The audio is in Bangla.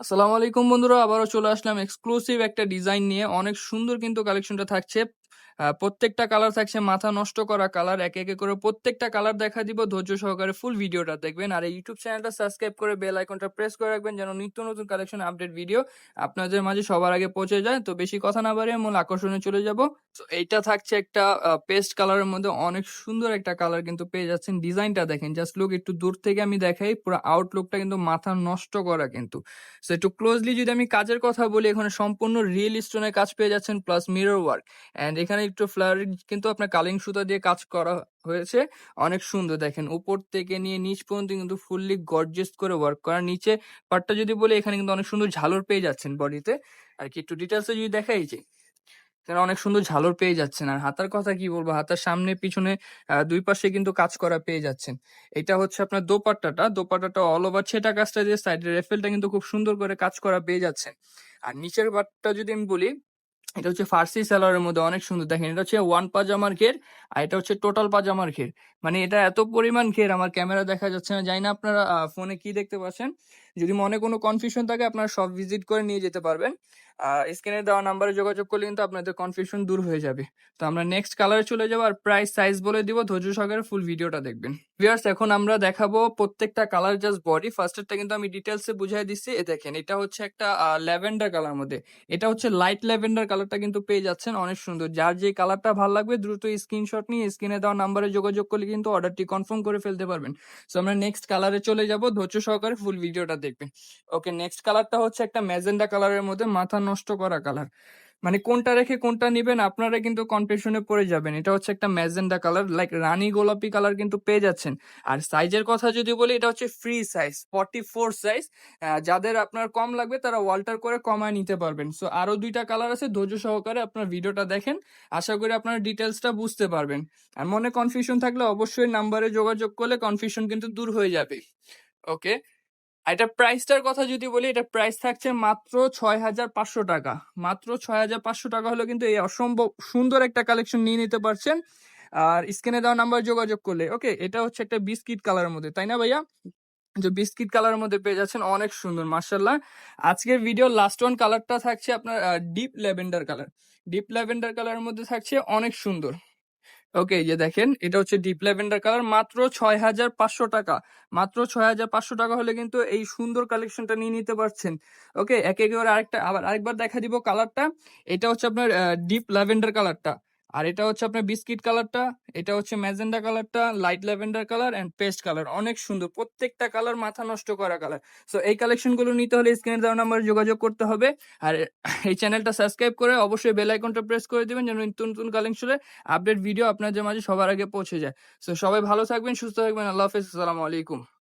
আসসালামু আলাইকুম বন্ধুরা, আবারও চলে আসলাম এক্সক্লুসিভ একটা ডিজাইন নিয়ে। অনেক সুন্দর কিন্তু কালেকশনটা থাকছে। প্রত্যেকটা কালার থাকছে মাথা নষ্ট করা কালার একে একে করে প্রত্যেকটা কালার দেখা দিব। ধৈর্য সহকারে ফুল ভিডিওটা দেখবেন। আর এই ইউটিউব চ্যানেলটা সাবস্ক্রাইব করে বেল আইকনটা প্রেস করে রাখবেন যেন নিত্য নতুন কালেকশন আপডেট ভিডিও আপনাদের মাঝে সবার আগে পৌঁছে যায়। তো বেশি কথা না বাড়িয়ে মূল আকর্ষণে চলে যাব। তো এইটা থাকছে একটা পেস্ট কালারের মধ্যে অনেক সুন্দর একটা কালার কিন্তু পেয়ে যাচ্ছেন। ডিজাইনটা দেখেন জাস্ট লুক একটু দূর থেকে আমি দেখাই। পুরো আউটলুকটা কিন্তু মাথা নষ্ট করা কিন্তু। সো একটু ক্লোজলি যদি আমি কাজের কথা বলি, এখানে সম্পূর্ণ রিয়েল স্টোনের কাজ পেয়ে যাচ্ছেন প্লাস মিরর ওয়ার্ক অ্যান্ড এখানে একটু ফ্লাওয়ার কিন্তু আপনার কালিং সুতা দিয়ে কাজ করা হয়েছে। অনেক সুন্দর দেখেন, উপর থেকে নিয়ে নিচ পর্যন্ত কিন্তু ফুললি গর্জেস করে ওয়ার্ক করা। নিচে পার্টটা যদি বলি, এখানে কিন্তু অনেক সুন্দর ঝালর পেয়ে যাচ্ছেন বডিতে আর কি একটু ডিটেলসে যদি দেখাই যে, এখানে অনেক সুন্দর ঝালর পেয়ে যাচ্ছেন। আর হাতার কথা কি বলব, হাতার সামনে, পিছনে দুই পাশে কিন্তু কাজ করা পেয়ে যাচ্ছেন। এটা হচ্ছে আপনার দোপাট্টাটা। দোপাট্টাটা অল ওভার ছেটা কাজটা দিয়ে সাইডের রেফেলটা কিন্তু খুব সুন্দর করে কাজ করা পেয়ে যাচ্ছেন। আর নিচের পাটটা যদি আমি বলি এটা হচ্ছে ফার্সি সালোয়ারের মধ্যে অনেক সুন্দর। দেখেন, এটা হচ্ছে ওয়ান পাজামার ঘের আর এটা হচ্ছে টোটাল পাজামার ঘের। মানে এটা এত পরিমাণ ঘের, আমার ক্যামেরা দেখা যাচ্ছে না। জানি না আপনারা ফোনে কি দেখতে পাচ্ছেন? যদি মনে কোনো কনফিউশন থাকে, আপনারা সব ভিজিট করে নিয়ে যেতে পারবেন। স্ক্রিনে দেওয়া নাম্বারে যোগাযোগ করলে কিন্তু আপনাদের কনফিউশন দূর হয়ে যাবে। তো আমরা নেক্সট কালারে চলে যাব আর প্রাইস সাইজ বলে দিব। ধৈর্য সহকারে ফুল ভিডিওটা দেখবেন। ভিউয়ার্স এখন আমরা দেখাবো প্রত্যেকটা কালার জাস্ট বডি ফার্স্টেরটা কিন্তু আমি ডিটেলসে বুঝাই দিচ্ছি। এ দেখেন, এটা হচ্ছে একটা ল্যাভেন্ডার কালার মধ্যে। এটা হচ্ছে লাইট ল্যাভেন্ডার কালারটা কিন্তু পেয়ে যাচ্ছেন। অনেক সুন্দর। যার যে কালারটা ভালো লাগবে, দ্রুত স্ক্রিনশট নিয়ে স্ক্রিনে দেওয়া নাম্বারে যোগাযোগ করলে কিন্তু অর্ডারটি কনফার্ম করে ফেলতে পারবেন। সো আমরা নেক্সট কালারে চলে যাব। ধৈর্য সহকারে ফুল ভিডিওটা দেখবেন ওকে নেক্সট কালারটা হচ্ছে একটা ম্যাজেন্ডা কালারের মধ্যে মাথা নষ্ট করা কালার মানে কোনটা রেখে কোনটা নিবেন, আপনারা কিন্তু কনফিউশনে পড়ে যাবেন। এটা হচ্ছে একটা ম্যাজেন্ডা কালার লাইক রানী গোলাপি কালার কিন্তু পেয়ে যাচ্ছেন। আর সাইজের কথা যদি বলি, এটা হচ্ছে free size forty four size যাদের আপনার কম লাগবে, তারা ওয়াল্টার করে কমায় নিতে পারবেন। সো আরও দুইটা কালার আছে, ধৈর্য সহকারে আপনার ভিডিওটা দেখেন। আশা করি আপনার ডিটেলসটা বুঝতে পারবেন। আর মনে কনফিউশন থাকলে অবশ্যই নাম্বারে যোগাযোগ করলে কনফিউশন কিন্তু দূর হয়ে যাবে। ওকে এটা প্রাইসটার কথা যদি বলি, এটা প্রাইস থাকছে মাত্র ছয় হাজার পাঁচশো টাকা। মাত্র ছয় হাজার পাঁচশো টাকা হলে কিন্তু এই অসম্ভব সুন্দর একটা কালেকশন নিয়ে নিতে পারছেন। আর স্ক্রিনে দেওয়া নাম্বার যোগাযোগ করলে ওকে এটা হচ্ছে একটা বিস্কিট কালারের মধ্যে, তাই না ভাইয়া? যে বিস্কিট কালারের মধ্যে পেয়ে যাচ্ছেন অনেক সুন্দর মার্শাল্লাহ আজকের ভিডিও লাস্ট ওয়ান কালারটা থাকছে আপনার deep lavender colour deep lavender কালারের মধ্যে থাকছে অনেক সুন্দর। ওকে যে দেখেন, এটা হচ্ছে ডিপ ল্যাভেন্ডার কালার মাত্র ছয় হাজার পাঁচশো টাকা। মাত্র ছয় হাজার পাঁচশো টাকা হলে কিন্তু এই সুন্দর কালেকশনটা নিয়ে নিতে পারছেন। ওকে, একে আরেকটা, আবার আরেকবার দেখা দিব কালারটা এটা হচ্ছে আপনার ডিপ ল্যাভেন্ডার কালারটা আর এটা হচ্ছে আপনার বিস্কিট কালারটা, এটা হচ্ছে ম্যাজেন্ডা কালারটা, light lavender colour and paste colour. অনেক সুন্দর, প্রত্যেকটা কালার মাথা নষ্ট করা কালার। সো এই কালেকশনগুলো নিতে হলে স্ক্রিনে দেওয়া নাম্বারে যোগাযোগ করতে হবে। আর এই চ্যানেলটা সাবস্ক্রাইব করে অবশ্যই বেল আইকনটা প্রেস করে দিবেন যেন নতুন নতুন কালেকশনের আপডেট ভিডিও আপনাদের মাঝে সবার আগে পৌঁছে যায়। সো সবাই ভালো থাকবেন, সুস্থ থাকবেন। আল্লাহ হাফেজ। আসসালামু আলাইকুম।